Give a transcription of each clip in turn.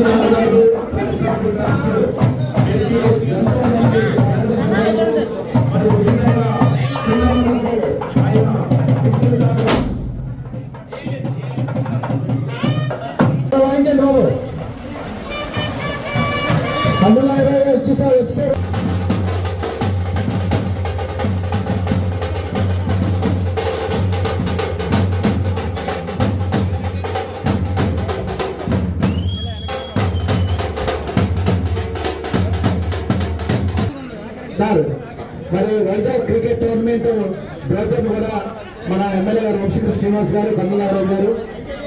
Thank you. Sir మరి Vizag cricket tournament brochure కూడా మన ఎమ్మెల్యే గారు వంశీకృష్ణ శ్రీనివాస్ గారు కన్నగారావు గారు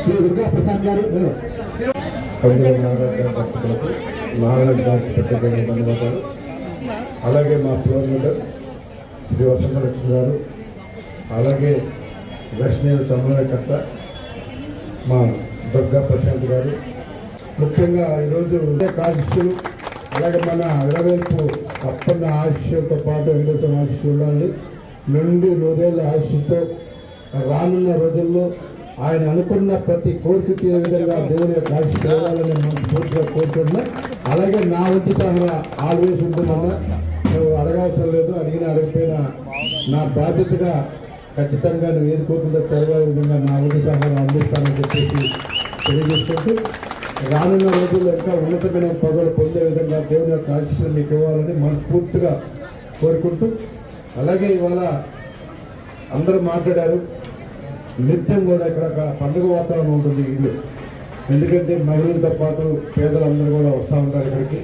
శ్రీ దుర్గా ప్రసాద్ గారు ధన్యవాదాలు అలాగే మా ఫ్లోర్ లీడర్ శ్రీ వసంతలక్ష్మి గారు అలాగే లక్ష్మీ సమన్వయకర్త మా దుర్గా ప్రశాంత్ గారు. ముఖ్యంగా ఈరోజు ఆశిష్యులు అలాగే మన అరవైపు అప్పన్న ఆశతో పాటు వెంకటేశ్వర ఆశ చూడాలి. నుండి నూరేళ్ళ ఆశతో రానున్న రోజుల్లో ఆయన అనుకున్న ప్రతి కోరిక తీరే విధంగా దేవుని యొక్క ఆశ చూడాలని మనం పూర్తిగా కోరుకుంటున్నాం. అలాగే నా వంతు సహా ఆల్వేస్ ఉంటుందన్నా నువ్వు అడగాల్సిన లేదు అడిగిన అడిగిపోయిన నా బాధ్యతగా ఖచ్చితంగా నువ్వు ఏది కోరుకుంటే తెలియని విధంగా నా వంతు సహాయం అందిస్తానని చెప్పేసి తెలియజేసుకుంటూ రానున్న రోజుల్లో ఇంకా ఉన్నతమైన పదవులు పొందే విధంగా దేవుని యొక్క ఆశీస్సులు మీకు ఇవ్వాలని మనస్ఫూర్తిగా కోరుకుంటూ అలాగే ఇవాళ అందరూ మాట్లాడారు. నిత్యం కూడా ఇక్కడ ఒక పండుగ వాతావరణం ఉంటుంది ఇల్లు. ఎందుకంటే మహిళలతో పాటు పేదలందరూ కూడా వస్తూ ఉంటారు ఇక్కడికి.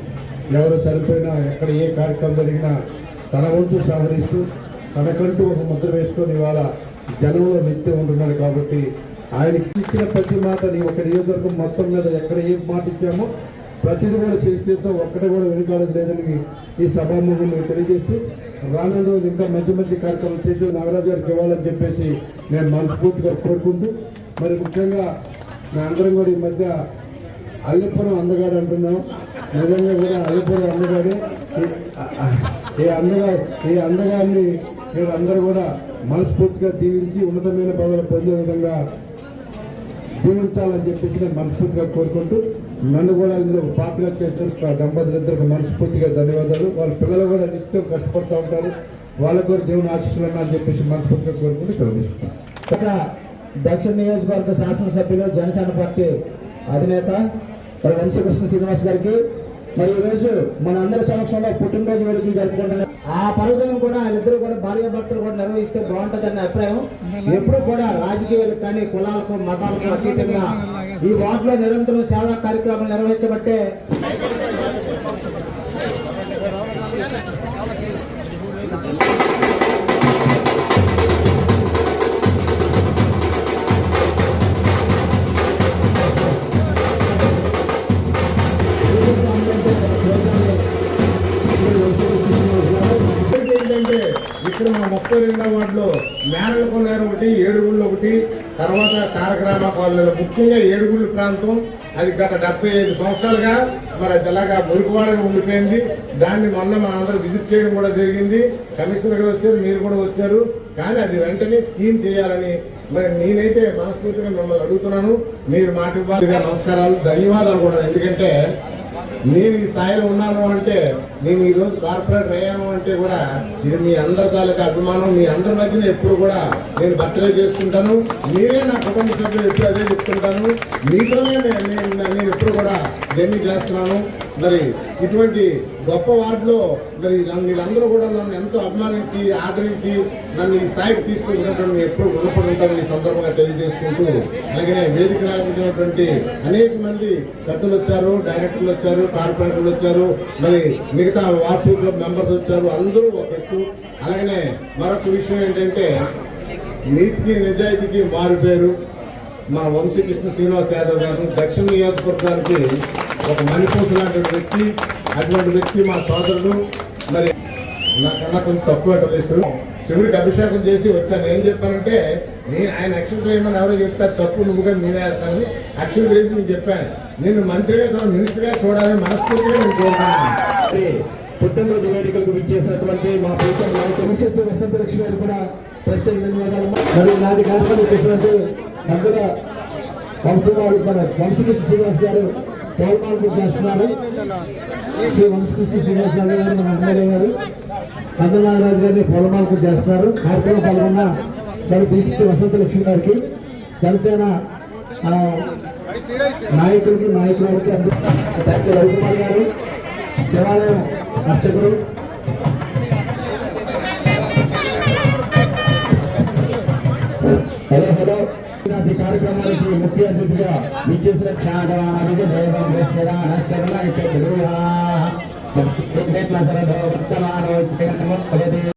ఎవరు చనిపోయినా ఎక్కడ ఏ కార్యక్రమం జరిగినా తన వంతు సహకరిస్తూ తనకంటూ ఒక ముద్ర వేసుకొని ఇవాళ జనంలో నిత్యం ఉంటున్నాడు కాబట్టి ఆయనకి ఇచ్చిన ప్రతి మాట నీ ఒక నియోజకవర్గం మొత్తం మీద ఎక్కడ ఏం మాట ఇచ్చామో ప్రతిదీ కూడా చేస్తే ఒక్కటి కూడా వెనుకాడదు లేదని ఈ సభాముఖంలో తెలియజేస్తూ రానున్న రోజు ఇంకా మంచి మంచి కార్యక్రమాలు చేసి నాగరాజు గారికి ఇవ్వాలని చెప్పేసి నేను మనస్ఫూర్తిగా కోరుకుంటూ మరి ముఖ్యంగా నా అందరం కూడా ఈ మధ్య అల్లిపురం అందగాడు అంటున్నాం. నిజంగా కూడా అల్లిపురం అందగాడే ఈ- ఈ అందగా ఈ అందగాన్ని మీరు అందరూ కూడా మనస్ఫూర్తిగా దీవించి ఉన్నతమైన పదవులు పొందే విధంగా దీవించాలని చెప్పేసి నేను మనస్ఫూర్తిగా కోరుకుంటూ నన్ను కూడా ఇందులో పాపులర్ చేసిన దంపతులందరికీ మనస్ఫూర్తిగా ధన్యవాదాలు. వాళ్ళ పిల్లలు కూడా నిత్యం కష్టపడుతూ ఉంటారు. వాళ్ళకు కూడా దేవుని ఆశీస్సులు అని చెప్పేసి మనస్ఫూర్తిగా కోరుకుంటూ చదివిస్తాను ఇక దక్షిణ నియోజకవర్గ శాసనసభ్యులు జనసేన పార్టీ అధినేత మరి వంశీకృష్ణ శ్రీనివాస్ గారికి మరి ఈరోజు రోజు మన అందరి సమక్షంలో పుట్టినరోజు వేడుకలు జరుపుకుంటున్నారు. ఆ పర్వదినం కూడా వాళ్ళిద్దరూ కూడా భార్య భర్తలు కూడా నిర్వహిస్తే బాగుంటుందన్న అభిప్రాయం. ఎప్పుడు కూడా రాజకీయాలు కానీ కులాలకు మతాలకు అతీతంగా ఈ వార్డులో నిరంతరం సేవా కార్యక్రమాలు నిర్వహించబట్టే ఇక్కడ వాటిలో మేనలకొన్నారు ఒకటి ఏడుగుళ్ళు ఒకటి తర్వాత తారకరామ కాలనీలో ముఖ్యంగా ఏడుగుళ్ళు ప్రాంతం. అది గత డెబ్బై ఐదు సంవత్సరాలుగా మరి అది అలాగా మురికివాడగా ఉండిపోయింది. దాన్ని మొన్న మనందరూ విజిట్ చేయడం కూడా జరిగింది. కమిషనర్ గారు వచ్చారు మీరు కూడా వచ్చారు. కానీ అది వెంటనే స్కీమ్ చేయాలని మరి నేనైతే మనస్ఫూర్తిగా మిమ్మల్ని అడుగుతున్నాను. మీరు మాట ఇవ్వాలి. నమస్కారాలు ధన్యవాదాలు కూడా. ఎందుకంటే నేను ఈ స్థాయిలో ఉన్నాను అంటే నేను ఈ రోజు కార్పొరేటర్ అయ్యాను అంటే కూడా ఇది మీ అందరి తాలూకా అభిమానం. మీ అందరి మధ్యన ఎప్పుడు కూడా నేను బర్త్డే చేసుకుంటాను. మీరే నా కుటుంబ సభ్యులు ఎప్పుడు అదే చెప్తుంటాను మీతోనే నేను- నేను ఎప్పుడు కూడా జర్నీ చేస్తున్నాను? మరి ఇటువంటి గొప్ప వార్డులో మరి నన్ను వీళ్ళందరూ కూడా నన్ను ఎంతో అభిమానించి ఆదరించి నన్ను ఈ స్థాయికి తీసుకొచ్చినటువంటి నేను ఎప్పుడు రుణపడి ఉంటామని సందర్భంగా తెలియజేసుకుంటూ అలాగే వేదిక రాబడినటువంటి అనేక మంది పెద్దలు వచ్చారు డైరెక్టర్లు వచ్చారు కార్పొరేటర్లు వచ్చారు మరి మిగతా వాసు క్లబ్ మెంబర్స్ వచ్చారు అందరూ ఒక ఎక్కువ అలాగనే మరొక విషయం ఏంటంటే నీతికి నిజాయితీకి మారు పేరు. మా వంశీకృష్ణ శ్రీనివాస్ యాదవ్ గారు దక్షిణ నియోజకవర్గానికి ఒక మణిపూస లాంటి వ్యక్తి అటువంటి వ్యక్తి మా సోదరుడు. మరి నాకన్నా కొంచెం తక్కువ తెలుసు శివుడికి అభిషేకం చేసి వచ్చాను. ఏం చెప్పానంటే నేను ఆయన అక్షరం చేయమని ఎవరో చెప్తారు తప్పు నువ్వుగా నేనే వేస్తానని అక్షరం చేసి నేను చెప్పాను. నేను మంత్రిగా చూడ మినిస్టర్గా చూడాలని మనస్ఫూర్తిగా నేను కోరుకున్నాను మరి పుట్టినరోజు వేడుకలకు విచ్చేసినటువంటి మా శక్తి వసంత లక్ష్మి గారు కూడా ప్రత్యేక ధన్యవాదాలు. మరి నాటి కార్యక్రమం చేసినట్టు అందులో వంశీవాడు మన వంశకృష్ణ శ్రీనివాస్ గారు పౌర్ణాలకు చేస్తున్నారు. శ్రీ వంశకృష్ణ శ్రీనివాస్ గారు మన ఎమ్మెల్యే గారు చంద్రనాగరాజు గారిని పొలమాలకు చేస్తున్నారు. కార్యక్రమం పాల్గొన్న మరి బీసీ వసంత లక్ష్మి గారికి జనసేన నాయకులకి నాయకులకి అందరూ రవికుమార్ గారు శివాలయం అర్చకుడు హలో హలో. ఈ కార్యక్రమానికి ముఖ్య అతిథిగా విచ్చేసిన క్షాగవానికి దైవం శరణ ఇత్య